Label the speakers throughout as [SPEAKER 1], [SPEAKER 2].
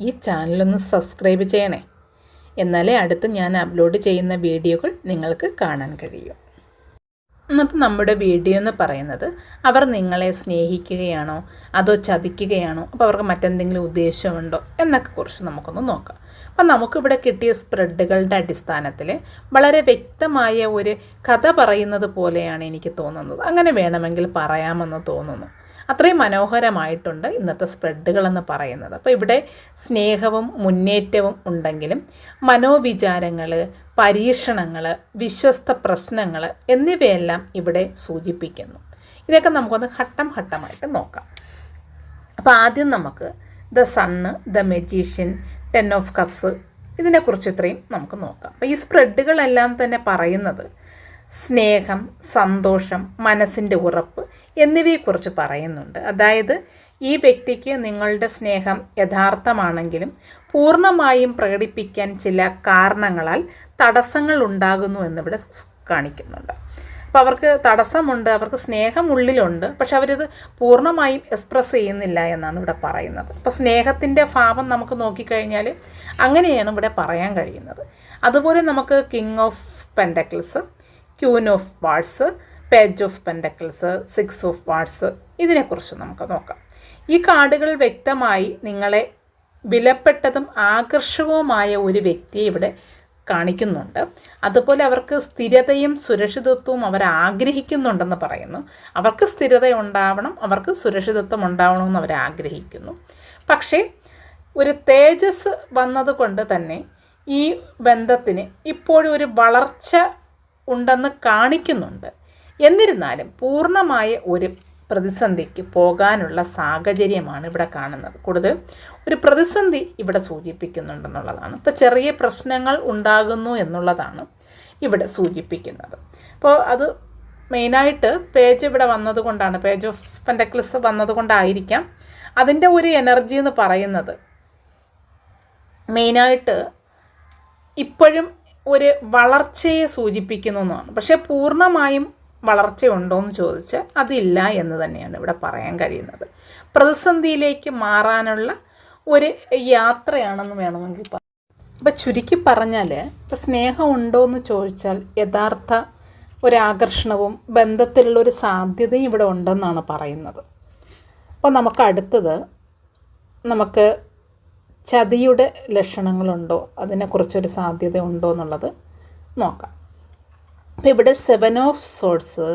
[SPEAKER 1] ഈ ചാനലൊന്ന് സബ്സ്ക്രൈബ് ചെയ്യണേ. എന്നാലേ അടുത്ത് ഞാൻ അപ്ലോഡ് ചെയ്യുന്ന വീഡിയോകൾ നിങ്ങൾക്ക് കാണാൻ കഴിയും. ഇന്നത്തെ നമ്മുടെ വീഡിയോ എന്ന് പറയുന്നത് അവർ നിങ്ങളെ സ്നേഹിക്കുകയാണോ? അതോ ചതിക്കുകയാണോ? അപ്പോൾ അവർക്ക് മറ്റെന്തെങ്കിലും ഉദ്ദേശമുണ്ടോ? എന്നൊക്കെ കുറിച്ച് നമുക്കൊന്ന് നോക്കാം. അപ്പം നമുക്കിവിടെ കിട്ടിയ സ്പ്രെഡുകളുടെ അടിസ്ഥാനത്തിൽ വളരെ വ്യക്തമായ ഒരു കഥ പറയുന്നത് പോലെയാണ് എനിക്ക് തോന്നുന്നത്. അങ്ങനെ വേണമെങ്കിൽ പറയാമെന്ന് തോന്നുന്നു. അത്രയും മനോഹരമായിട്ടുണ്ട് ഇന്നത്തെ സ്പ്രെഡുകളെന്ന് പറയുന്നത്. അപ്പോൾ ഇവിടെ സ്നേഹവും മുന്നേറ്റവും ഉണ്ടെങ്കിലും മനോവിചാരങ്ങൾ പരീക്ഷണങ്ങൾ വിശ്വസ്ത പ്രശ്നങ്ങൾ എന്നിവയെല്ലാം ഇവിടെ സൂചിപ്പിക്കുന്നു. ഇതൊക്കെ നമുക്കൊന്ന് ഘട്ടം ഘട്ടമായിട്ട് നോക്കാം. അപ്പോൾ ആദ്യം നമുക്ക് the sun the magician ten of cups ഇതിനെക്കുറിച്ച് ഇത്രയും നമുക്ക് നോക്കാം. അപ്പോൾ ഈ സ്പ്രെഡുകളെല്ലാം തന്നെ പറയുന്നത് സ്നേഹം സന്തോഷം മനസ്സിന്റെ ഉറപ്പ് എന്നിവയെക്കുറിച്ച് പറയുന്നുണ്ട്. അതായത് ഈ വ്യക്തിക്ക് നിങ്ങളുടെ സ്നേഹം യഥാർത്ഥമാണെങ്കിലും പൂർണമായും പ്രകടിപ്പിക്കാൻ ചില കാരണങ്ങളാൽ തടസ്സങ്ങൾ ഉണ്ടാകുന്നു എന്നിവിടെ കാണിക്കുന്നുണ്ട്. അപ്പോൾ അവർക്ക് തടസ്സമുണ്ട് അവർക്ക് സ്നേഹം ഉള്ളിലുണ്ട് പക്ഷെ അവരിത് പൂർണമായും എക്സ്പ്രസ് ചെയ്യുന്നില്ല എന്നാണ് ഇവിടെ പറയുന്നത്. അപ്പോൾ സ്നേഹത്തിന്റെ ഭാവം നമുക്ക് നോക്കിക്കഴിഞ്ഞാൽ അങ്ങനെയാണ് ഇവിടെ പറയാൻ കഴിയുന്നത്. അതുപോലെ നമുക്ക് king of pentacles queen of wands page of pentacles six of wands ഇതിനെക്കുറിച്ച് നമുക്ക് നോക്കാം. ഈ കാർഡുകൾ വ്യക്തമായി നിങ്ങളെ വിലപ്പെട്ടതും ആകർഷകവുമായ ഒരു വ്യക്തിയെ ഇവിടെ കാണിക്കുന്നുണ്ട്. അതുപോലെ അവർക്ക് സ്ഥിരതയും സുരക്ഷിതത്വവും അവർ ആഗ്രഹിക്കുന്നുണ്ടെന്ന് പറയുന്നു. അവർക്ക് സ്ഥിരത ഉണ്ടാവണം അവർക്ക് സുരക്ഷിതത്വം ഉണ്ടാവണമെന്ന് അവർ ആഗ്രഹിക്കുന്നു. പക്ഷേ ഒരു തേജസ് വന്നതുകൊണ്ട് തന്നെ ഈ ബന്ധത്തിന് ഇപ്പോഴും ഒരു വളർച്ച ഉണ്ടെന്ന് കാണിക്കുന്നുണ്ട്. എന്നിരുന്നാലും പൂർണമായ ഒരു പ്രതിസന്ധിക്ക് പോകാനുള്ള സാഹചര്യമാണ് ഇവിടെ കാണുന്നത്. കൂടുതൽ ഒരു പ്രതിസന്ധി ഇവിടെ സൂചിപ്പിക്കുന്നുണ്ടെന്നുള്ളതാണ്. ഇപ്പോൾ ചെറിയ പ്രശ്നങ്ങൾ ഉണ്ടാകുന്നു എന്നുള്ളതാണ് ഇവിടെ സൂചിപ്പിക്കുന്നത്. അപ്പോൾ അത് മെയിനായിട്ട് പേജ് ഇവിടെ വന്നതുകൊണ്ടാണ് പേജ് ഓഫ് പെൻഡക്ലിസ് വന്നതുകൊണ്ടായിരിക്കാം അതിന്റെ ഒരു എനർജി എന്ന് പറയുന്നത്. മെയിനായിട്ട് ഇപ്പോഴും ഒരു വളർച്ചയെ സൂചിപ്പിക്കുന്നു എന്നാണ്. പക്ഷേ പൂർണമായും വളർച്ചയുണ്ടോ എന്ന് ചോദിച്ചാൽ അതില്ല എന്ന് തന്നെയാണ് ഇവിടെ പറയാൻ കഴിയുന്നത്. പ്രതിസന്ധിയിലേക്ക് മാറാനുള്ള ഒരു യാത്രയാണെന്ന് വേണമെങ്കിൽ പറയാം. അപ്പം ചുരുക്കി പറഞ്ഞാൽ ഇപ്പം സ്നേഹം ഉണ്ടോ എന്ന് ചോദിച്ചാൽ യഥാർത്ഥ ഒരാകർഷണവും ബന്ധത്തിലുള്ള ഒരു സാധ്യതയും ഇവിടെ ഉണ്ടെന്നാണ് പറയുന്നത്. അപ്പോൾ നമുക്ക് അടുത്തത് നമുക്ക് ചതിയുടെ ലക്ഷണങ്ങളുണ്ടോ? അതിനെക്കുറിച്ചൊരു സാധ്യത ഉണ്ടോ എന്നുള്ളത് നോക്കാം. അപ്പോൾ ഇവിടെ seven of swords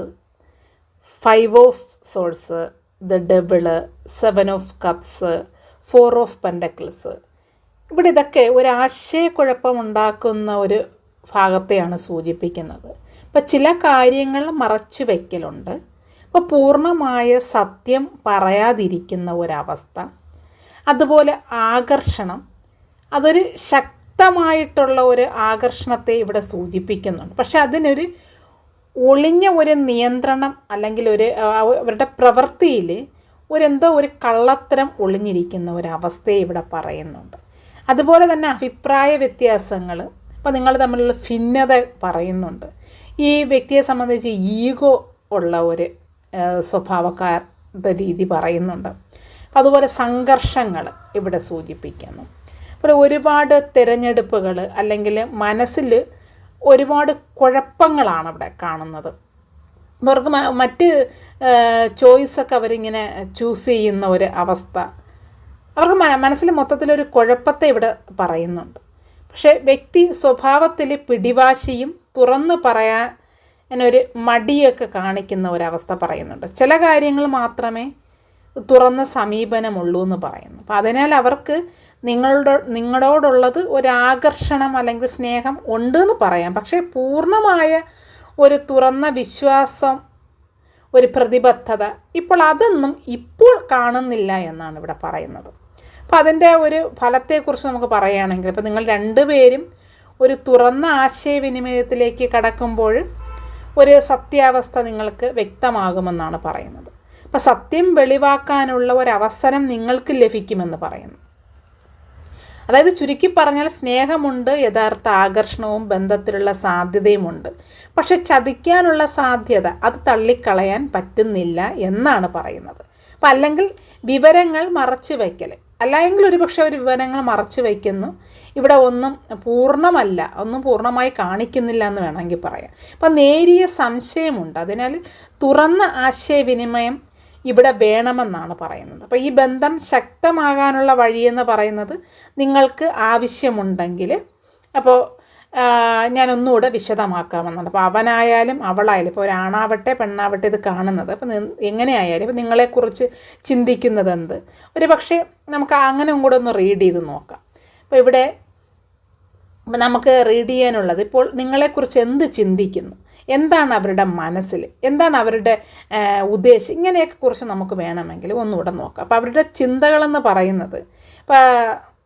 [SPEAKER 1] five of swords the devil seven of cups four of pentacles ഇവിടെ ഇതൊക്കെ ഒരു ആശയക്കുഴപ്പം ഉണ്ടാക്കുന്ന ഒരു ഭാഗത്തെയാണ് സൂചിപ്പിക്കുന്നത്. അപ്പം ചില കാര്യങ്ങൾ മറച്ചു വയ്ക്കലുണ്ട് അപ്പോൾ പൂർണമായ സത്യം പറയാതിരിക്കുന്ന ഒരവസ്ഥ. അതുപോലെ ആകർഷണം. അതൊരു ശക്തമായിട്ടുള്ള ഒരു ആകർഷണത്തെ ഇവിടെ സൂചിപ്പിക്കുന്നുണ്ട്. പക്ഷെ അതിനൊരു ഒളിഞ്ഞ ഒരു നിയന്ത്രണം അല്ലെങ്കിൽ ഒരു അവരുടെ പ്രവൃത്തിയിൽ ഒരെന്തോ ഒരു കള്ളത്തരം ഒളിഞ്ഞിരിക്കുന്ന ഒരവസ്ഥയെ ഇവിടെ പറയുന്നുണ്ട്. അതുപോലെ തന്നെ അഭിപ്രായ വ്യത്യാസങ്ങൾ ഇപ്പോൾ നിങ്ങൾ തമ്മിലുള്ള ഭിന്നത പറയുന്നുണ്ട്. ഈ വ്യക്തിയെ സംബന്ധിച്ച് ഈഗോ ഉള്ള ഒരു സ്വഭാവക്കാരുടെ രീതി പറയുന്നുണ്ട്. അതുപോലെ സംഘർഷങ്ങൾ ഇവിടെ സൂചിപ്പിക്കുന്നു. അപ്പോൾ ഒരുപാട് തിരഞ്ഞെടുപ്പുകൾ അല്ലെങ്കിൽ മനസ്സിൽ ഒരുപാട് കുഴപ്പങ്ങളാണ് അവിടെ കാണുന്നത്. അവർക്ക് മറ്റ് ചോയ്സൊക്കെ അവരിങ്ങനെ ചൂസ് ചെയ്യുന്ന ഒരു അവസ്ഥ. അവർക്ക് മനസ്സിൽ മൊത്തത്തിലൊരു കുഴപ്പത്തെ ഇവിടെ പറയുന്നുണ്ട്. പക്ഷേ വ്യക്തി സ്വഭാവത്തിൽ പിടിവാശിയും തുറന്ന് പറയാൻ ഒരു മടിയൊക്കെ കാണിക്കുന്ന ഒരവസ്ഥ പറയുന്നുണ്ട്. ചില കാര്യങ്ങൾ മാത്രമേ തുറന്ന സമീപനമുള്ളൂ എന്ന് പറയുന്നു. അപ്പോൾ അതിനാൽ അവർക്ക് നിങ്ങളുടെ നിങ്ങളോടുള്ളത് ഒരാകർഷണം അല്ലെങ്കിൽ സ്നേഹം ഉണ്ട് എന്ന് പറയാം. പക്ഷേ പൂർണമായ ഒരു തുറന്ന വിശ്വാസം ഒരു പ്രതിബദ്ധത ഇപ്പോൾ അതൊന്നും ഇപ്പോൾ കാണുന്നില്ല എന്നാണ് ഇവിടെ പറയുന്നത്. അപ്പോൾ അതിന്റെ ഒരു ഫലത്തെക്കുറിച്ച് നമുക്ക് പറയുകയാണെങ്കിൽ ഇപ്പോൾ നിങ്ങൾ രണ്ടുപേരും ഒരു തുറന്ന ആശയവിനിമയത്തിലേക്ക് കടക്കുമ്പോൾ ഒരു സത്യാവസ്ഥ നിങ്ങൾക്ക് വ്യക്തമാകുമെന്നാണ് പറയുന്നത്. അപ്പോൾ സത്യം വെളിവാക്കാനുള്ള ഒരവസരം നിങ്ങൾക്ക് ലഭിക്കുമെന്ന് പറയുന്നു. അതായത് ചുരുക്കി പറഞ്ഞാൽ സ്നേഹമുണ്ട് യഥാർത്ഥ ആകർഷണവും ബന്ധത്തിലുള്ള സാധ്യതയുമുണ്ട്. പക്ഷെ ചതിക്കാനുള്ള സാധ്യത അത് തള്ളിക്കളയാൻ പറ്റുന്നില്ല എന്നാണ് പറയുന്നത്. അപ്പം അല്ലെങ്കിൽ വിവരങ്ങൾ മറച്ചു വയ്ക്കൽ അല്ലെങ്കിൽ ഒരു അവർ വിവരങ്ങൾ മറച്ചു വയ്ക്കുന്നു. ഇവിടെ ഒന്നും പൂർണമല്ല ഒന്നും പൂർണമായി കാണിക്കുന്നില്ല എന്ന് വേണമെങ്കിൽ പറയാം. അപ്പം നേരിയ സംശയമുണ്ട്. അതിനാൽ തുറന്ന ആശയവിനിമയം ഇവിടെ വേണമെന്നാണ് പറയുന്നത്. അപ്പോൾ ഈ ബന്ധം ശക്തമാകാനുള്ള വഴിയെന്ന് പറയുന്നത് നിങ്ങൾക്ക് ആവശ്യമുണ്ടെങ്കിൽ അപ്പോൾ ഞാനൊന്നുകൂടെ വിശദമാക്കാമെന്നുണ്ട്. അപ്പോൾ അവനായാലും അവളായാലും ഇപ്പോൾ ഒരാണാവട്ടെ പെണ്ണാവട്ടെ ഇത് കാണുന്നത്. അപ്പോൾ എങ്ങനെയായാലും ഇപ്പോൾ നിങ്ങളെക്കുറിച്ച് ചിന്തിക്കുന്നത് എന്ത് ഒരു പക്ഷേ നമുക്ക് അങ്ങനെ കൂടെ ഒന്ന് റീഡ് ചെയ്ത് നോക്കാം. അപ്പോൾ ഇവിടെ നമുക്ക് റീഡ് ചെയ്യാനുള്ളത് ഇപ്പോൾ നിങ്ങളെക്കുറിച്ച് എന്ത് ചിന്തിക്കുന്നു? എന്താണ് അവരുടെ മനസ്സിൽ? എന്താണ് അവരുടെ ഉദ്ദേശം? ഇങ്ങനെയൊക്കെ കുറിച്ച് നമുക്ക് വേണമെങ്കിൽ ഒന്നുകൂടെ നോക്കാം. അപ്പോൾ അവരുടെ ചിന്തകളെന്ന് പറയുന്നത് ഇപ്പോൾ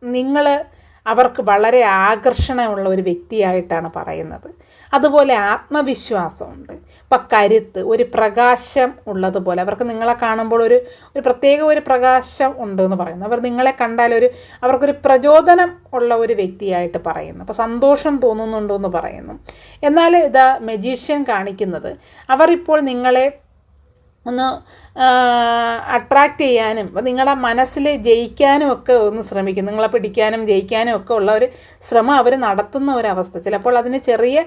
[SPEAKER 1] നിങ്ങൾ അവർക്ക് വളരെ ആകർഷണമുള്ള ഒരു വ്യക്തിയായിട്ടാണ് പറയുന്നത്. അതുപോലെ ആത്മവിശ്വാസമുണ്ട്. ഇപ്പം കരുത്ത് ഒരു പ്രകാശം ഉള്ളതുപോലെ അവർക്ക് നിങ്ങളെ കാണുമ്പോൾ ഒരു ഒരു പ്രത്യേക ഒരു പ്രകാശം ഉണ്ട് എന്ന് പറയുന്നു. അവർ നിങ്ങളെ കണ്ടാൽ ഒരു അവർക്കൊരു പ്രചോദനം ഉള്ള ഒരു വ്യക്തിയായിട്ട് പറയുന്നു. അപ്പോൾ സന്തോഷം തോന്നുന്നുണ്ടോ എന്ന് പറയുന്നു. എന്നാൽ ഇതാ മെജീഷ്യൻ കാണിക്കുന്നത് അവർ ഇപ്പോൾ നിങ്ങളെ ഒന്ന് അട്രാക്റ്റ് ചെയ്യാനും നിങ്ങളുടെ മനസ്സിൽ ജയിക്കാനും ഒക്കെ ഒന്ന് ശ്രമിക്കും. നിങ്ങളെ പിടിക്കാനും ജയിക്കാനും ഒക്കെ ഉള്ള ഒരു ശ്രമം അവർ നടത്തുന്ന ഒരവസ്ഥ. ചിലപ്പോൾ അതിന് ചെറിയ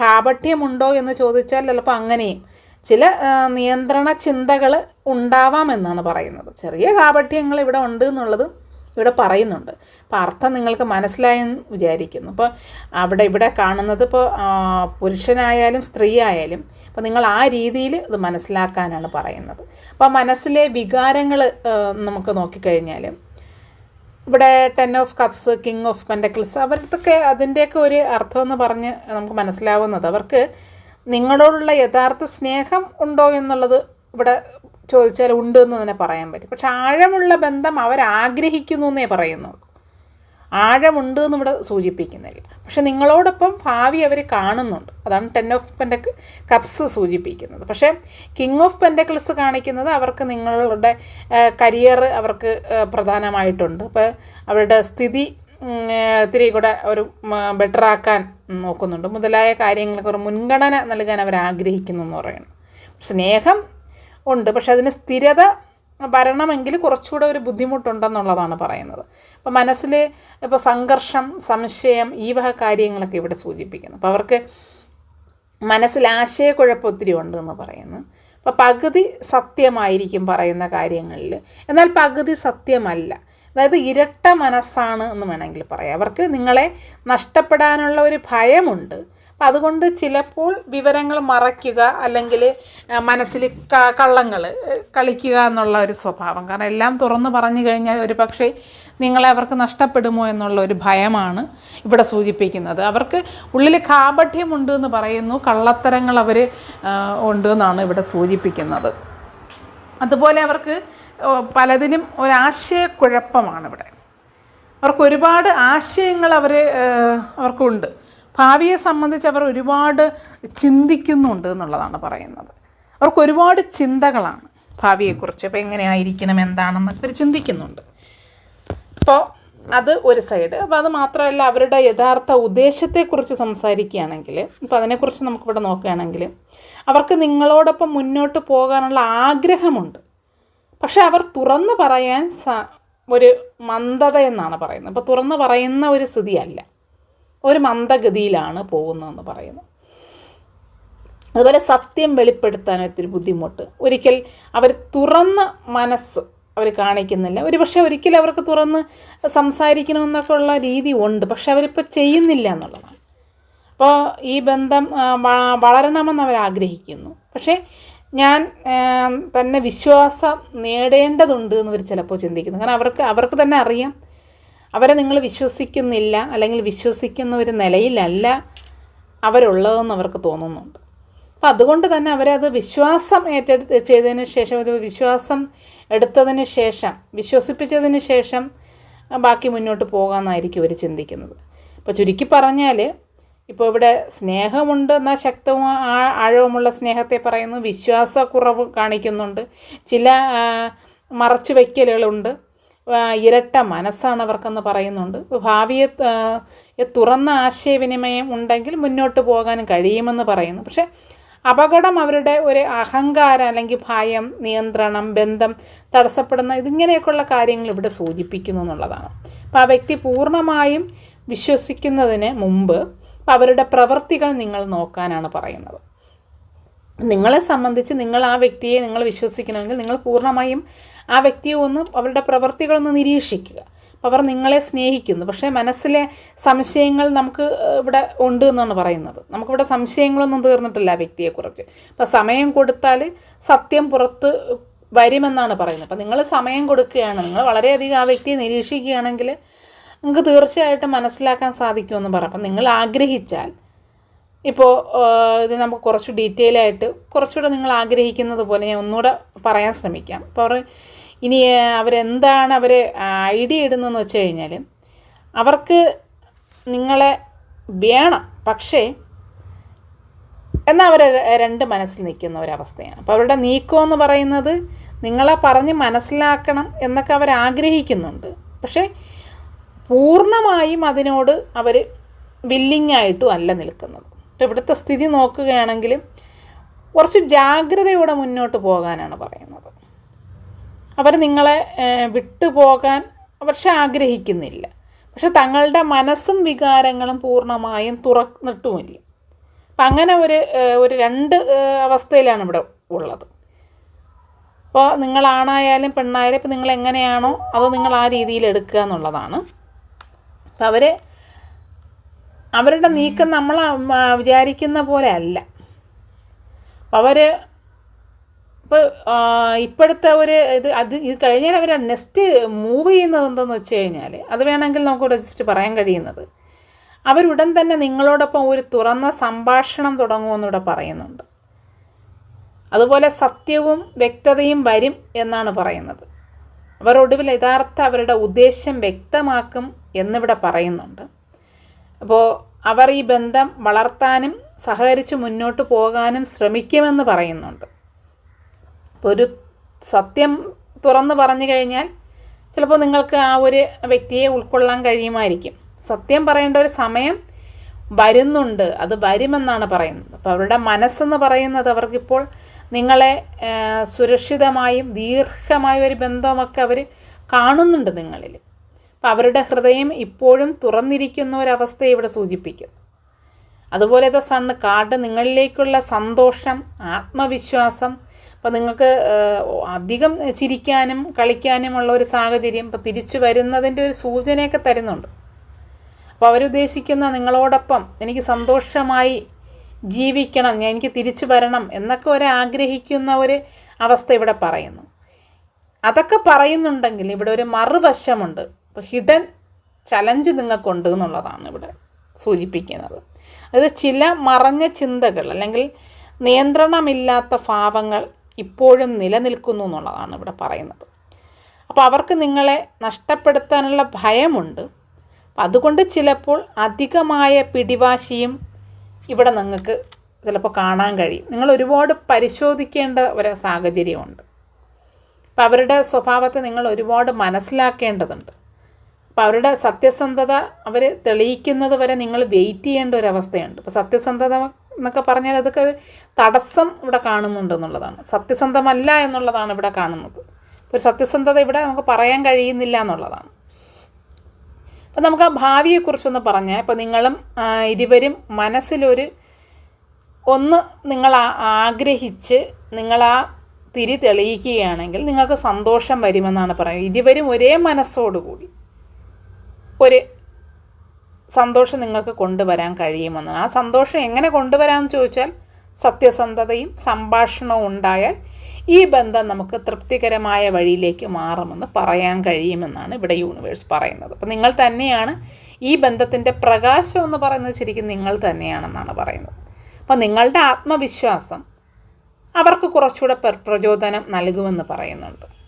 [SPEAKER 1] കാപട്യമുണ്ടോ എന്ന് ചോദിച്ചാൽ ചിലപ്പോൾ അങ്ങനെയും. ചില നിയന്ത്രണ ചിന്തകൾ ഉണ്ടാവാമെന്നാണ് പറയുന്നത്. ചെറിയ കാപട്യങ്ങൾ ഇവിടെ ഉണ്ട് എന്നുള്ളത് ഇവിടെ പറയുന്നുണ്ട്. അപ്പോൾ അർത്ഥം നിങ്ങൾക്ക് മനസ്സിലായെന്ന് വിചാരിക്കുന്നു. അപ്പോൾ അവിടെ ഇവിടെ കാണുന്നത് ഇപ്പോൾ പുരുഷനായാലും സ്ത്രീ ആയാലും അപ്പോൾ നിങ്ങൾ ആ രീതിയിൽ ഇത് മനസ്സിലാക്കാനാണ് പറയുന്നത്. അപ്പോൾ മനസ്സിലെ വികാരങ്ങൾ നമുക്ക് നോക്കിക്കഴിഞ്ഞാൽ ഇവിടെ ten of cups king of pentacles അവർക്കൊക്കെ അതിന്റെയൊക്കെ ഒരു അർത്ഥമെന്ന് പറഞ്ഞ് നമുക്ക് മനസ്സിലാവുന്നത്. അവർക്ക് നിങ്ങളോടുള്ള യഥാർത്ഥ സ്നേഹം ഉണ്ടോ എന്നുള്ളത് ഇവിടെ ചോദിച്ചാൽ ഉണ്ട് എന്ന് തന്നെ പറയാൻ പറ്റും. പക്ഷെ ആഴമുള്ള ബന്ധം അവരാഗ്രഹിക്കുന്നു എന്നേ പറയുന്നുള്ളൂ. ആഴമുണ്ട് എന്ന് ഇവിടെ സൂചിപ്പിക്കുന്നില്ല. പക്ഷെ നിങ്ങളോടൊപ്പം ഭാവി അവർ കാണുന്നുണ്ട്. അതാണ് ടെൻ ഓഫ് പെന്റെ കപ്സ് സൂചിപ്പിക്കുന്നത്. പക്ഷേ കിങ് ഓഫ് പെൻഡക്കിൾസ് കാണിക്കുന്നത് അവർക്ക് നിങ്ങളുടെ കരിയർ അവർക്ക് പ്രധാനമായിട്ടുണ്ട്. അപ്പോൾ അവരുടെ സ്ഥിതി ഇത്തിരി കൂടെ ഒരു ബെറ്റർ ആക്കാൻ നോക്കുന്നുണ്ട്. മുതലായ കാര്യങ്ങൾക്ക് ഒരു മുൻഗണന നൽകാൻ അവർ ആഗ്രഹിക്കുന്നു എന്ന് പറയുന്നു. സ്നേഹം ഉണ്ട്. പക്ഷെ അതിന് സ്ഥിരത വരണമെങ്കിൽ കുറച്ചുകൂടെ ഒരു ബുദ്ധിമുട്ടുണ്ടെന്നുള്ളതാണ് പറയുന്നത്. അപ്പോൾ മനസ്സിൽ ഇപ്പോൾ സംഘർഷം സംശയം ഈ വക കാര്യങ്ങളൊക്കെ ഇവിടെ സൂചിപ്പിക്കുന്നു. അപ്പോൾ അവർക്ക് മനസ്സിൽ ആശയക്കുഴപ്പം ഒത്തിരി ഉണ്ട് എന്ന് പറയുന്നു. അപ്പോൾ പകുതി സത്യമായിരിക്കും പറയുന്ന കാര്യങ്ങളിൽ. എന്നാൽ പകുതി സത്യമല്ല. അതായത് ഇരട്ട മനസ്സാണ് എന്ന് വേണമെങ്കിൽ പറയാം. അവർക്ക് നിങ്ങളെ നഷ്ടപ്പെടാനുള്ള ഒരു ഭയമുണ്ട്. അപ്പം അതുകൊണ്ട് ചിലപ്പോൾ വിവരങ്ങൾ മറയ്ക്കുക അല്ലെങ്കിൽ മനസ്സിൽ കള്ളങ്ങൾ കളിക്കുക എന്നുള്ള ഒരു സ്വഭാവം. കാരണം എല്ലാം തുറന്നു പറഞ്ഞു കഴിഞ്ഞാൽ ഒരു പക്ഷേ നിങ്ങളെ അവർക്ക് നഷ്ടപ്പെടുമോ എന്നുള്ള ഒരു ഭയമാണ് ഇവിടെ സൂചിപ്പിക്കുന്നത്. അവർക്ക് ഉള്ളിൽ കാപഠ്യമുണ്ട് എന്ന് പറയുന്നു കള്ളത്തരങ്ങൾ അവർ ഉണ്ട് എന്നാണ് ഇവിടെ സൂചിപ്പിക്കുന്നത്. അതുപോലെ അവർക്ക് പലതിലും ഒരാശയക്കുഴപ്പമാണ് ഇവിടെ. അവർക്ക് ഒരുപാട് ആശയങ്ങൾ അവർ അവർക്കുണ്ട്. ഭാവിയെ സംബന്ധിച്ച് അവർ ഒരുപാട് ചിന്തിക്കുന്നുണ്ട് എന്നുള്ളതാണ് പറയുന്നത്. അവർക്ക് ഒരുപാട് ചിന്തകളാണ് ഭാവിയെക്കുറിച്ച്. അപ്പോൾ എങ്ങനെയായിരിക്കണം എന്താണെന്ന് അവർ ചിന്തിക്കുന്നുണ്ട്. അപ്പോൾ അത് ഒരു സൈഡ്. അപ്പോൾ അത് മാത്രമല്ല അവരുടെ യഥാർത്ഥ ഉദ്ദേശത്തെക്കുറിച്ച് സംസാരിക്കുകയാണെങ്കിൽ ഇപ്പോൾ അതിനെക്കുറിച്ച് നമുക്കിവിടെ നോക്കുകയാണെങ്കിൽ അവർക്ക് നിങ്ങളോടൊപ്പം മുന്നോട്ട് പോകാനുള്ള ആഗ്രഹമുണ്ട്. പക്ഷേ അവർ തുറന്നു പറയാൻ ഒരു മന്ദത എന്നാണ് പറയുന്നത്. അപ്പോൾ തുറന്നു പറയുന്ന ഒരു സ്ഥിതിയല്ല. ഒരു മന്ദഗതിയിലാണ് പോകുന്നതെന്ന് പറയുന്നു. അതുപോലെ സത്യം വെളിപ്പെടുത്താൻ ഒത്തിരി ബുദ്ധിമുട്ട്. ഒരിക്കൽ അവർ തുറന്ന മനസ്സ് അവർ കാണിക്കുന്നില്ല. ഒരു പക്ഷേ ഒരിക്കലും അവർക്ക് തുറന്ന് സംസാരിക്കണമെന്നൊക്കെ ഉള്ള രീതി ഉണ്ട്. പക്ഷെ അവരിപ്പോൾ ചെയ്യുന്നില്ല എന്നുള്ളതാണ്. അപ്പോൾ ഈ ബന്ധം വളരണമെന്ന് അവർ ആഗ്രഹിക്കുന്നു. പക്ഷേ ഞാൻ തന്നെ വിശ്വാസം നേടേണ്ടതുണ്ട് എന്ന് ഇവർ ചിലപ്പോൾ ചിന്തിക്കുന്നു. കാരണം അവർക്ക് അവർക്ക് തന്നെ അറിയാം. അവരെ നിങ്ങൾ വിശ്വസിക്കുന്നില്ല അല്ലെങ്കിൽ വിശ്വസിക്കുന്ന ഒരു നിലയിലല്ല അവരുള്ളതെന്ന് അവർക്ക് തോന്നുന്നുണ്ട്. അപ്പം അതുകൊണ്ട് തന്നെ അവരത് വിശ്വാസം ഏറ്റെടുത്ത് ചെയ്തതിന് ശേഷം ഒരു വിശ്വാസം എടുത്തതിന് ശേഷം വിശ്വസിപ്പിച്ചതിന് ശേഷം ബാക്കി മുന്നോട്ട് പോകാമെന്നായിരിക്കും അവർ ചിന്തിക്കുന്നത്. ഇപ്പോൾ ചുരുക്കി പറഞ്ഞാൽ ഇപ്പോൾ ഇവിടെ സ്നേഹമുണ്ട് എന്നാൽ ശക്തവും ആഴവുമുള്ള സ്നേഹത്തെ പറയുന്നു വിശ്വാസക്കുറവ് കാണിക്കുന്നുണ്ട് ചില മറച്ചു വയ്ക്കലുകളുണ്ട് ഇരട്ട മനസ്സാണ് അവർക്കെന്ന് പറയുന്നുണ്ട്. ഭാവിയെ തുറന്ന ആശയവിനിമയം ഉണ്ടെങ്കിൽ മുന്നോട്ട് പോകാൻ കഴിയുമെന്ന് പറയുന്നു. പക്ഷേ അപകടം അവരുടെ ഒരു അഹങ്കാരം അല്ലെങ്കിൽ ഭയം നിയന്ത്രണം ബന്ധം തടസ്സപ്പെടുന്ന ഇതിങ്ങനെയൊക്കെയുള്ള കാര്യങ്ങൾ ഇവിടെ സൂചിപ്പിക്കുന്നു എന്നുള്ളതാണ്. അപ്പോൾ ആ വ്യക്തി പൂർണമായും വിശ്വസിക്കുന്നതിന് മുമ്പ് അവരുടെ പ്രവൃത്തികൾ നിങ്ങൾ നോക്കാനാണ് പറയുന്നത്. നിങ്ങളെ സംബന്ധിച്ച് നിങ്ങൾ ആ വ്യക്തിയെ നിങ്ങൾ വിശ്വസിക്കണമെങ്കിൽ നിങ്ങൾ പൂർണമായും ആ വ്യക്തിയെ ഒന്ന് അവരുടെ പ്രവൃത്തികളൊന്ന് നിരീക്ഷിക്കുക. അപ്പോൾ അവർ നിങ്ങളെ സ്നേഹിക്കുന്നു. പക്ഷേ മനസ്സിലെ സംശയങ്ങൾ നമുക്ക് ഇവിടെ ഉണ്ട് എന്നാണ് പറയുന്നത്. നമുക്കിവിടെ സംശയങ്ങളൊന്നും തീർന്നിട്ടില്ല ആ വ്യക്തിയെക്കുറിച്ച്. അപ്പോൾ സമയം കൊടുത്താൽ സത്യം പുറത്ത് വരുമെന്നാണ് പറയുന്നത്. അപ്പോൾ നിങ്ങൾ സമയം കൊടുക്കുകയാണ്. നിങ്ങൾ വളരെയധികം ആ വ്യക്തിയെ നിരീക്ഷിക്കുകയാണെങ്കിൽ നിങ്ങൾക്ക് തീർച്ചയായിട്ടും മനസ്സിലാക്കാൻ സാധിക്കുമെന്ന് പറയാം. അപ്പം നിങ്ങൾ ആഗ്രഹിച്ചാൽ ഇപ്പോൾ ഇത് നമുക്ക് കുറച്ച് ഡീറ്റെയിൽ ആയിട്ട് കുറച്ചുകൂടെ നിങ്ങൾ ആഗ്രഹിക്കുന്നത് പോലെ ഞാൻ ഒന്നുകൂടെ പറയാൻ ശ്രമിക്കാം. അപ്പോൾ അവർ ഇനി അവരെന്താണ് അവർ ഐഡിയ ഇടുന്നതെന്ന് വെച്ച് കഴിഞ്ഞാൽ അവർക്ക് നിങ്ങളെ വേണം. പക്ഷേ എന്നാൽ അവർ രണ്ട് മനസ്സിൽ നിൽക്കുന്ന ഒരവസ്ഥയാണ്. അപ്പോൾ അവരുടെ നീക്കം എന്ന് പറയുന്നത് നിങ്ങളെ പറഞ്ഞ് മനസ്സിലാക്കണം എന്നൊക്കെ അവർ ആഗ്രഹിക്കുന്നുണ്ട്. പക്ഷേ പൂർണമായും അതിനോട് അവർ വില്ലിങ്ങായിട്ടും അല്ല നിൽക്കുന്നത്. ഇപ്പോൾ ഇവിടുത്തെ സ്ഥിതി നോക്കുകയാണെങ്കിൽ കുറച്ച് ജാഗ്രതയോടെ മുന്നോട്ട് പോകാനാണ് പറയുന്നത്. അവർ നിങ്ങളെ വിട്ടുപോകാൻ പക്ഷെ ആഗ്രഹിക്കുന്നില്ല. പക്ഷെ തങ്ങളുടെ മനസ്സും വികാരങ്ങളും പൂർണമായും തുറന്നിട്ടുമില്ല. അപ്പം അങ്ങനെ ഒരു ഒരു രണ്ട് അവസ്ഥയിലാണ് ഇവിടെ ഉള്ളത്. അപ്പോൾ നിങ്ങളാണായാലും പെണ്ണായാലും ഇപ്പം നിങ്ങൾ എങ്ങനെയാണോ അത് നിങ്ങൾ ആ രീതിയിൽ എടുക്കുക എന്നുള്ളതാണ്. അപ്പോൾ അവർ അവരുടെ നീക്കം നമ്മൾ വിചാരിക്കുന്ന പോലെ അല്ല. അവർ ഇപ്പോൾ ഇപ്പോഴത്തെ ഒരു ഇത് അത് ഇത് കഴിഞ്ഞാൽ അവർ നെക്സ്റ്റ് മൂവ് ചെയ്യുന്നത് എന്തെന്ന് വെച്ച് കഴിഞ്ഞാൽ അത് വേണമെങ്കിൽ നമുക്കിവിടെ ജസ്റ്റ് പറയാൻ കഴിയുന്നത്. അവരുടൻ തന്നെ നിങ്ങളോടൊപ്പം ഒരു തുറന്ന സംഭാഷണം തുടങ്ങുമെന്നിവിടെ പറയുന്നുണ്ട്. അതുപോലെ സത്യവും വ്യക്തതയും വരും എന്നാണ് പറയുന്നത്. അവർ ഒടുവിൽ യഥാർത്ഥ അവരുടെ ഉദ്ദേശ്യം വ്യക്തമാക്കും എന്നിവിടെ പറയുന്നുണ്ട്. അപ്പോൾ അവർ ഈ ബന്ധം വളർത്താനും സഹകരിച്ച് മുന്നോട്ട് പോകാനും ശ്രമിക്കുമെന്ന് പറയുന്നുണ്ട്. അപ്പോൾ ഒരു സത്യം തുറന്നു പറഞ്ഞു കഴിഞ്ഞാൽ ചിലപ്പോൾ നിങ്ങൾക്ക് ആ ഒരു വ്യക്തിയെ ഉൾക്കൊള്ളാൻ കഴിയുമായിരിക്കും. സത്യം പറയേണ്ട ഒരു സമയം വരുന്നുണ്ട് അത് വരുമെന്നാണ് പറയുന്നത്. അപ്പോൾ അവരുടെ മനസ്സെന്ന് പറയുന്നത് അവർക്കിപ്പോൾ നിങ്ങളെ സുരക്ഷിതമായും ദീർഘമായ ഒരു ബന്ധമൊക്കെ അവർ കാണുന്നുണ്ട് നിങ്ങളിൽ അപ്പം അവരുടെ ഹൃദയം ഇപ്പോഴും തുറന്നിരിക്കുന്ന ഒരവസ്ഥയെ ഇവിടെ സൂചിപ്പിക്കുന്നു. അതുപോലെ ദ സണ്ണ് കാർഡ് നിങ്ങളിലേക്കുള്ള സന്തോഷം ആത്മവിശ്വാസം അപ്പോൾ നിങ്ങൾക്ക് അധികം ചിരിക്കാനും കളിക്കാനുമുള്ള ഒരു സാഹചര്യം ഇപ്പോൾ തിരിച്ചു വരുന്നതിന്റെ ഒരു സൂചനയൊക്കെ തരുന്നുണ്ട്. അപ്പോൾ അവരുദ്ദേശിക്കുന്ന നിങ്ങളോടൊപ്പം എനിക്ക് സന്തോഷമായി ജീവിക്കണം ഞാൻ എനിക്ക് തിരിച്ചു വരണം എന്നൊക്കെ ഒരു ആഗ്രഹിക്കുന്ന ഒരു അവസ്ഥ ഇവിടെ പറയുന്നു. അതൊക്കെ പറയുന്നുണ്ടെങ്കിൽ ഇവിടെ ഒരു മറുവശമുണ്ട്. ഇപ്പോൾ ഹിഡൻ ചലഞ്ച് നിങ്ങൾക്കുണ്ട് എന്നുള്ളതാണ് ഇവിടെ സൂചിപ്പിക്കുന്നത്. അതായത് ചില മറഞ്ഞ ചിന്തകൾ അല്ലെങ്കിൽ നിയന്ത്രണമില്ലാത്ത ഭാവങ്ങൾ ഇപ്പോഴും നിലനിൽക്കുന്നു എന്നുള്ളതാണ് ഇവിടെ പറയുന്നത്. അപ്പോൾ അവർക്ക് നിങ്ങളെ നഷ്ടപ്പെടുത്താനുള്ള ഭയമുണ്ട്. അതുകൊണ്ട് ചിലപ്പോൾ അധികമായ പിടിവാശിയും ഇവിടെ നിങ്ങൾക്ക് ചിലപ്പോൾ കാണാൻ കഴിയും. നിങ്ങൾ ഒരുപാട് പരിശോധിക്കേണ്ട ഒരു സാഹചര്യമുണ്ട്. അപ്പോൾ അവരുടെ സ്വഭാവത്തെ നിങ്ങൾ ഒരുപാട് മനസ്സിലാക്കേണ്ടതുണ്ട്. അപ്പോൾ അവരുടെ സത്യസന്ധത അവർ തെളിയിക്കുന്നത് വരെ നിങ്ങൾ വെയിറ്റ് ചെയ്യേണ്ട ഒരു അവസ്ഥയുണ്ട്. അപ്പോൾ സത്യസന്ധത എന്നൊക്കെ പറഞ്ഞാൽ അതൊക്കെ തടസ്സം ഇവിടെ കാണുന്നുണ്ട് എന്നുള്ളതാണ്. സത്യസന്ധമല്ല എന്നുള്ളതാണ് ഇവിടെ കാണുന്നത്. ഒരു സത്യസന്ധത ഇവിടെ നമുക്ക് പറയാൻ കഴിയുന്നില്ല എന്നുള്ളതാണ്. അപ്പോൾ നമുക്ക് ആ ഭാവിയെക്കുറിച്ചൊന്ന് പറഞ്ഞാൽ ഇപ്പോൾ നിങ്ങളും ഇരുവരും മനസ്സിലൊരു ഒന്ന് നിങ്ങൾ ആഗ്രഹിച്ച് നിങ്ങൾ ആ തിരി തെളിയിക്കുകയാണെങ്കിൽ നിങ്ങൾക്ക് സന്തോഷം വരുമെന്നാണ് പറയുന്നത്. ഇരുവരും ഒരേ മനസ്സോടുകൂടി. ഒരു സന്തോഷം നിങ്ങൾക്ക് കൊണ്ടുവരാൻ കഴിയുമെന്നാണ്. ആ സന്തോഷം എങ്ങനെ കൊണ്ടുവരാമെന്ന് ചോദിച്ചാൽ സത്യസന്ധതയും സംഭാഷണവും ഉണ്ടായാൽ ഈ ബന്ധം നമുക്ക് തൃപ്തികരമായ വഴിയിലേക്ക് മാറുമെന്ന് പറയാൻ കഴിയുമെന്നാണ് ഇവിടെ യൂണിവേഴ്സ് പറയുന്നത്. അപ്പോൾ നിങ്ങൾ തന്നെയാണ് ഈ ബന്ധത്തിന്റെ പ്രകാശം എന്ന് പറയുന്നത് ശരിക്കും നിങ്ങൾ തന്നെയാണെന്നാണ് പറയുന്നത്. അപ്പോൾ നിങ്ങളുടെ ആത്മവിശ്വാസം അവർക്ക് കുറച്ചുകൂടെ പ്ര- പ്രചോദനം നൽകുമെന്ന് പറയുന്നുണ്ട്.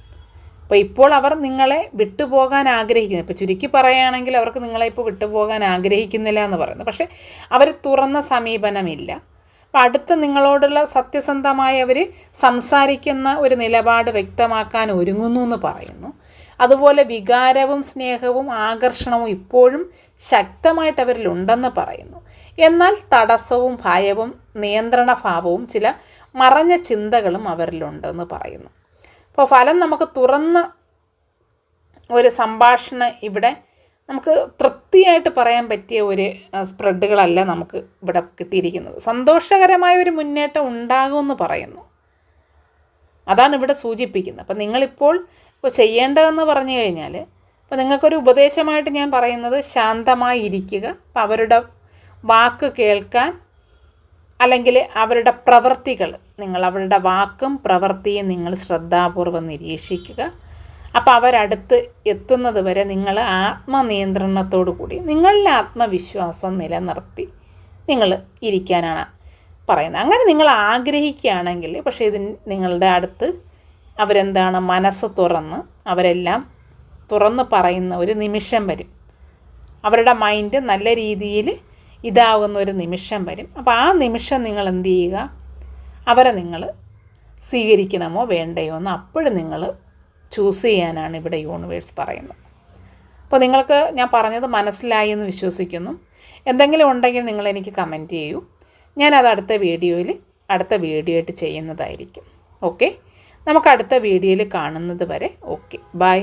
[SPEAKER 1] അപ്പോൾ ഇപ്പോൾ അവർ നിങ്ങളെ വിട്ടുപോകാൻ ആഗ്രഹിക്കുന്നു. ഇപ്പോൾ ചുരുക്കി പറയുകയാണെങ്കിൽ അവർക്ക് നിങ്ങളെ ഇപ്പോൾ വിട്ടുപോകാൻ ആഗ്രഹിക്കുന്നില്ല എന്ന് പറയുന്നു. പക്ഷേ അവർ തുറന്ന സമീപനമില്ല. അപ്പം അടുത്ത് നിങ്ങളോടുള്ള സത്യസന്ധമായി അവർ സംസാരിക്കുന്ന ഒരു നിലപാട് വ്യക്തമാക്കാൻ ഒരുങ്ങുന്നു എന്ന് പറയുന്നു. അതുപോലെ വികാരവും സ്നേഹവും ആകർഷണവും ഇപ്പോഴും ശക്തമായിട്ട് അവരിലുണ്ടെന്ന് പറയുന്നു. എന്നാൽ തടസ്സവും ഭയവും നിയന്ത്രണഭാവവും ചില മറഞ്ഞ ചിന്തകളും അവരിലുണ്ടെന്ന് പറയുന്നു. അപ്പോൾ ഫലം നമുക്ക് തുറന്ന ഒരു സംഭാഷണം ഇവിടെ നമുക്ക് തൃപ്തിയായിട്ട് പറയാൻ പറ്റിയ ഒരു സ്പ്രെഡുകളല്ല നമുക്ക് ഇവിടെ കിട്ടിയിരിക്കുന്നത്. സന്തോഷകരമായ ഒരു മുന്നേറ്റം ഉണ്ടാകുമെന്ന് പറയുന്നു. അതാണ് ഇവിടെ സൂചിപ്പിക്കുന്നത്. അപ്പം നിങ്ങളിപ്പോൾ ഇപ്പോൾ ചെയ്യേണ്ടതെന്ന് പറഞ്ഞു കഴിഞ്ഞാൽ ഇപ്പോൾ നിങ്ങൾക്കൊരു ഉപദേശമായിട്ട് ഞാൻ പറയുന്നത് ശാന്തമായി ഇരിക്കുക. അവരുടെ വാക്ക് കേൾക്കാൻ അല്ലെങ്കിൽ അവരുടെ പ്രവൃത്തികൾ നിങ്ങൾ അവരുടെ വാക്കും പ്രവൃത്തിയും നിങ്ങൾ ശ്രദ്ധാപൂർവം നിരീക്ഷിക്കുക. അപ്പോൾ അവരടുത്ത് എത്തുന്നത് വരെ നിങ്ങൾ ആത്മനിയന്ത്രണത്തോടു കൂടി നിങ്ങളിലെ ആത്മവിശ്വാസം നിലനിർത്തി നിങ്ങൾ ഇരിക്കാനാണ് പറയുന്നത്. അങ്ങനെ നിങ്ങൾ ആഗ്രഹിക്കുകയാണെങ്കിൽ പക്ഷേ ഇതിന് നിങ്ങളുടെ അടുത്ത് അവരെന്താണ് മനസ്സ് തുറന്ന് അവരെല്ലാം തുറന്ന് പറയുന്ന ഒരു നിമിഷം വരും. അവരുടെ മൈൻഡ് നല്ല രീതിയിൽ ഇതാകുന്ന ഒരു നിമിഷം വരും. അപ്പോൾ ആ നിമിഷം നിങ്ങൾ എന്ത് ചെയ്യുക? അവരെ നിങ്ങൾ സ്വീകരിക്കണമോ വേണ്ടയോ എന്ന് അപ്പോഴും നിങ്ങൾ ചൂസ് ചെയ്യാനാണ് ഇവിടെ യൂണിവേഴ്സ് പറയുന്നത്. അപ്പോൾ നിങ്ങൾക്ക് ഞാൻ പറഞ്ഞത് മനസ്സിലായി എന്ന് വിശ്വസിക്കുന്നു. എന്തെങ്കിലും ഉണ്ടെങ്കിൽ നിങ്ങൾ എനിക്ക് കമന്റ് ചെയ്യൂ. ഞാനത് അടുത്ത വീഡിയോയിൽ അടുത്ത വീഡിയോ ആയിട്ട് ചെയ്യുന്നതായിരിക്കും. ഓക്കെ നമുക്ക് അടുത്ത വീഡിയോയിൽ കാണുന്നത് വരെ ഓക്കെ ബൈ